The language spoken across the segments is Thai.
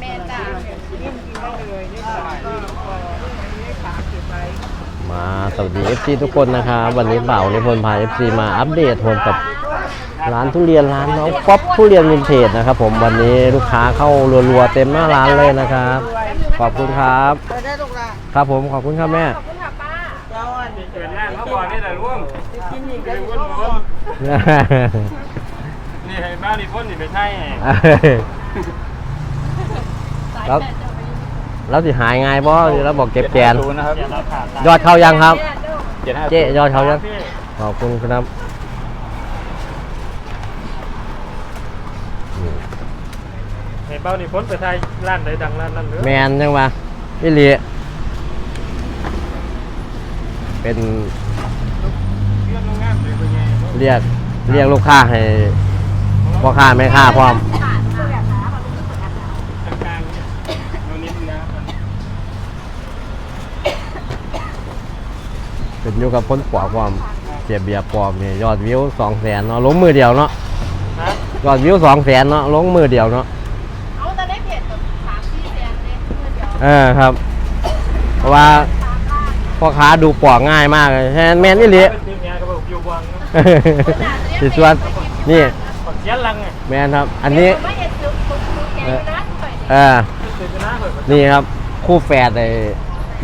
แม่จ้ามาสวัสดี FC ทุกคนนะครับวันนี้เป่านิพนธ์พา FC มาอัปเดตผมกับร้านทุเรียนร้านน้องป๊อปทุเรียนวินเทจนะครับผมวันนี้ลูกค้าเข้ารัวๆเต็มหน้าร้านเลยนะครับ ขอบคุณครับไปได้ลูกละครับผมขอบคุณครับแม่ขอบคุณค่ะป้าเจ้าอันเกิดหน้าเขาบอกนี่แหละร่วมกินอีกเป็ได้นลูวุ่นกวุ่นนี่ให้บ้านนี่พ่นนี่ไม่ใช่ แล้วแล้วสิหายไงบ่แล้วบอกเก็บแกนนะครับยอดเข้ายังครับ เจ็ดห้าเจ๊ยอดเข้ายังขอบคุณครับให้เบ้านี่พ่นไปไทยร้านใดดังร้านนั้นเลยแมนจังวะพี่ลีเป็นเรื่องโรงงานเลยเป็นไงเรียกเรียกลูกค้าให้พ่อค้าแม่ค้าพร้อมกลางๆเนี่ยโน่นนิดนะ เป็นอยู่กับพ้นปอกพร้อมเสียเบียร์ปลอมนี่ยอดวิวสองแสนเนาะลงมือเดียวเนาะฮะยอดวิวสองแสนเนาะลงมือเดียวเนาะเอาแต่ได้เพจแบบสามสี่แสนเลยเมื่อเดียวเออครับ เพราะว่าพ่อค้าดูปอกง่ายมากเลยแฮนแมนนี่ลีเป็นทีมงานก็บอกอยู่วังสิส่วนนี่ปักเสียลังไงแมนครับ อันนี้ไม่เห็นจุดจุดจุดแกงนะหน่อยเออเกิดหน้าเกิดนี่ครับคู่แฝดไอ้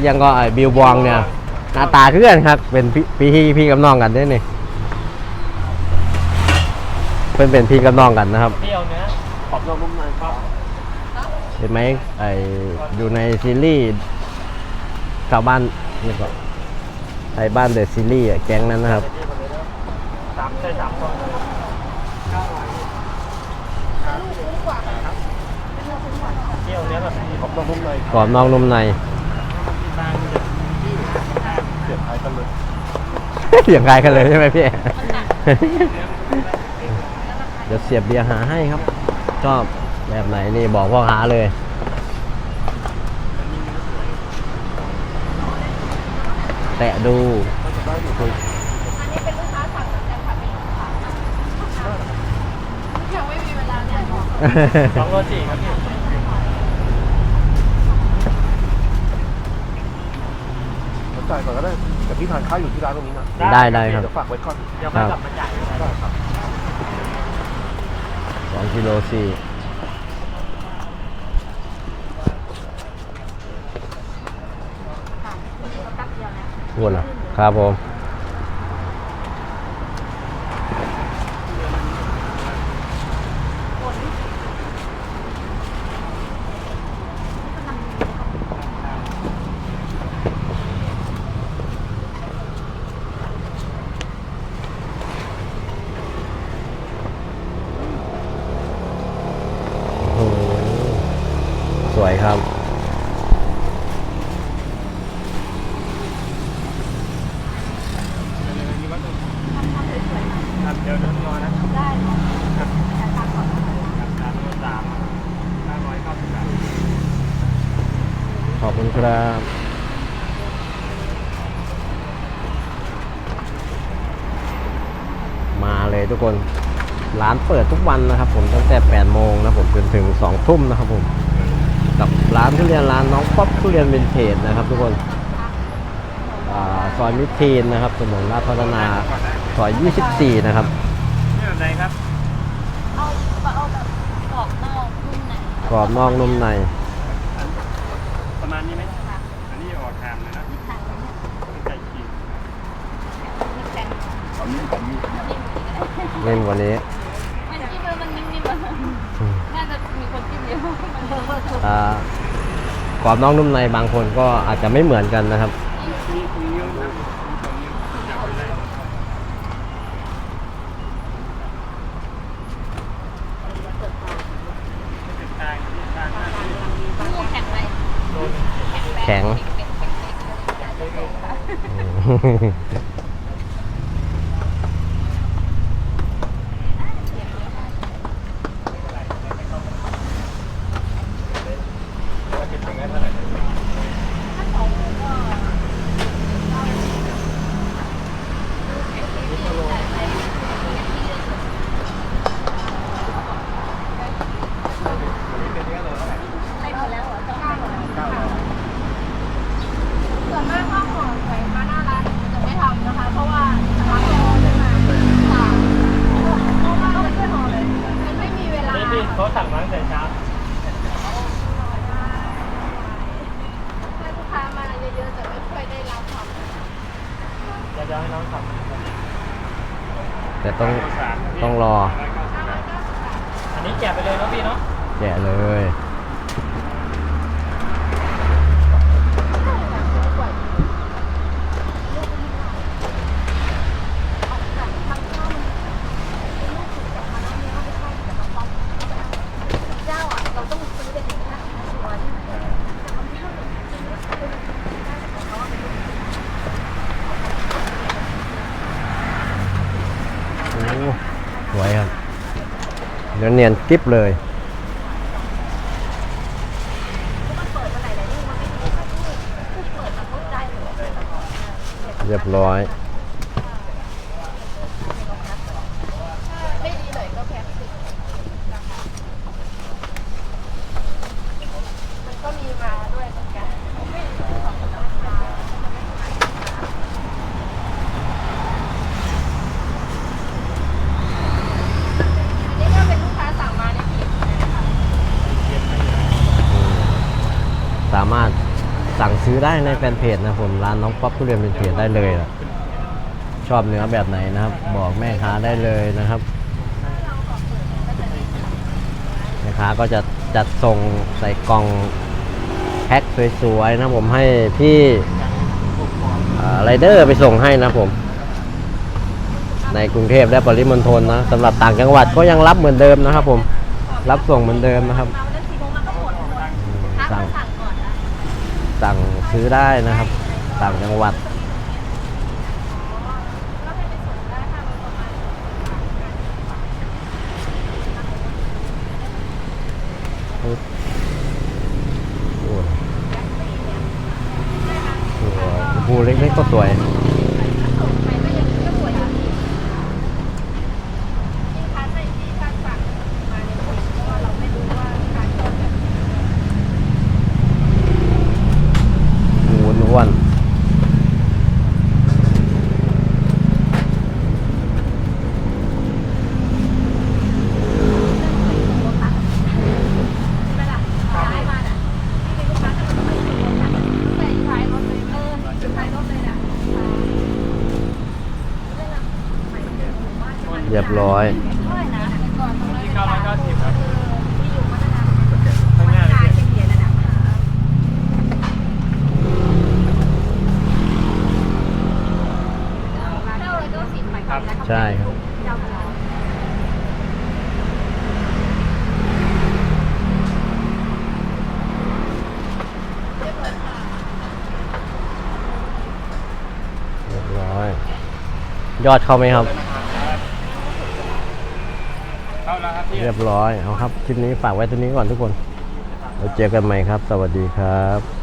ยังก็ไอ้บิวบองเนี่ย หน้าตาคือกันครับ เป็นพี่พี่พี่กับน้องกันเด้นี่เป็นเป็นพี่กับน้องกันนะครับเที่ยวเนี้ยขอบลงมุมหน่อยครับเห็นไหมไอ้อยู่ในซีรีส์ชาวบ้านนี่ก็ไทยบ้านเดอะซีรีส์อะแก๊งนั้นนะครับสามใช่สามคนเที่ยวเนี้ยแบบขอบลงมุมหน่อยกรอบนอกนุ่มใน ทางเสียบท้าย กันเลยเสียงกายกันเลยใช่ไหมพี่ เดี๋ยวเสียบเบียร์หาให้ครับ ชอบแบบไหนนี่บอกพ่อค้าเลย แตะดูอันนี้เป็นลูกค้าสั่งแต่ค่ะเป็นลูกค้ายังไม่มีเวลาเนี่ยสองโลสี่ครับพี่ผมจ่ายก่อนก็ได้ แต่พี่ทานข้าวอยู่ที่ร้านตรงนี้นะได้ได้ครับ เดี๋ยวฝากไว้ก่อนเดี๋ยวค่อยกลับมาจ่าย ได้ครับสองกิโลสี่พูดเหรอครับผม โอ้โหส วยครับ ครับเดี๋ยวน้ำรอนะได้ครับสามโลสามห้าร้อยเก้าสิบบาทขอบคุณครับมาเลยทุกคน ร้านเปิดทุกวันนะครับผมตั้งแต่ 8 โมงนะผมจนถึง 2 ทุ่มนะครับผม กับร้านทุเรียนร้านน้องป๊อปทุเรียนวินเทจนะครับ ทุกคนอาซอยมิตรทีนนะครับถนนราชพัฒนาซอย 24 นะครับนี่แบบไหนครับเอาเอาแบบกรอบนอกนุ่มในกรอบนอกนุ่มใน ประมาณนี้ไหมอันนี้ออกแถมเลยนะใส่ขีดเล่นกว่านี้มันจิ้มมันนิ่มๆ น่าจะมีคนจิ้มเยอะอ่ากรอบนอกนุ่มในบางคนก็อาจจะไม่เหมือนกันนะครับมีถุงนิ้วนะมีถุงนิ้วจับไปได้เป็นทางที่ทางหน้าที่ลูกแข็งไหมโดนแข็ง มากข้าวห่อขายมาหน้าร้จะไม่ทำนะคะ เพราะว่าร้านห่อจมาค่ะเาะว่าไม่ห่อเลยมัไม่มีเวลาเขาสั่งมาแต่เช้าถ้าลูกค้ามาเยอะๆจะไม่คยได้รับของจะจะให้น้องแต่ต้องต้องรอ อันนี้แกะไปเลยเนาะพี่เนาะแกะเลย สวยครับเนื้อเนียนกริบเลยเรียบร้อยดแบบรถได้หรือว่าเปิดแบบ เรียบร้อย ไม่ดีหน่อยก็แพ็คสิมันก็มีมาด้วยเหมือนกันไม่รู้ของราคาอันนี้ก็เป็นลูกค้าสั่งมาในเพจนะคะ สามารถสั่ง ซื้อได้ในแฟนเพจนะผมร้านน้องป๊อปทุเรียนเป็นเพจได้เลยอะชอบเนื้อแบบไหนนะครับ บอกแม่ค้าได้เลยนะครับแม่ค้าก็จะจัดส่งใส่กล่องแพ็คสวยๆนะผมให้พี่ไรเดอร์ไปส่งให้นะผม ในกรุงเทพและปริมณฑลนะสำหรับต่างจังหวัดก็ยังรับเหมือนเดิมนะครับ ผมรับส่งเหมือนเดิมนะครับมาวันนั้นสี่โมงมันก็หมดหมดทักสั่ง ซื้อได้นะครับ ต่างจังหวัด โอ้โหเล็กๆก็สวย ส่งไปก็ยังก็สวยอยู่ดีที่คัดในที่คัดสั่งมาในเพจเพราะว่าเราไม่รู้ว่าการชอบแบบไหน หมูอ้วน ไม่ล่ะย้ายมาน่ะที่เป็นลูกค้าจะมาใส่ท้ายรถเลยเออท้ายรถเลยน่ะ เรียบร้อย เท่าไหร่นะแต่ก่อนตรงนั้น เก้าร้อยเก้าสิบครับ ที่อยู่มัธยม ข้างหน้า ชาย เลย เฉลี่ยระดับเท่าไรก็สิบหมาย ความว่าใช่ครับเจ้าของเราเรียบร้อยยอดเข้าไหมครับ เข้าแล้วครับพี่ เรียบร้อยเอาครับคลิปนี้ฝากไว้ตัวนี้ก่อนทุกคนเราเจอกันใหม่ครับ สวัสดีครับ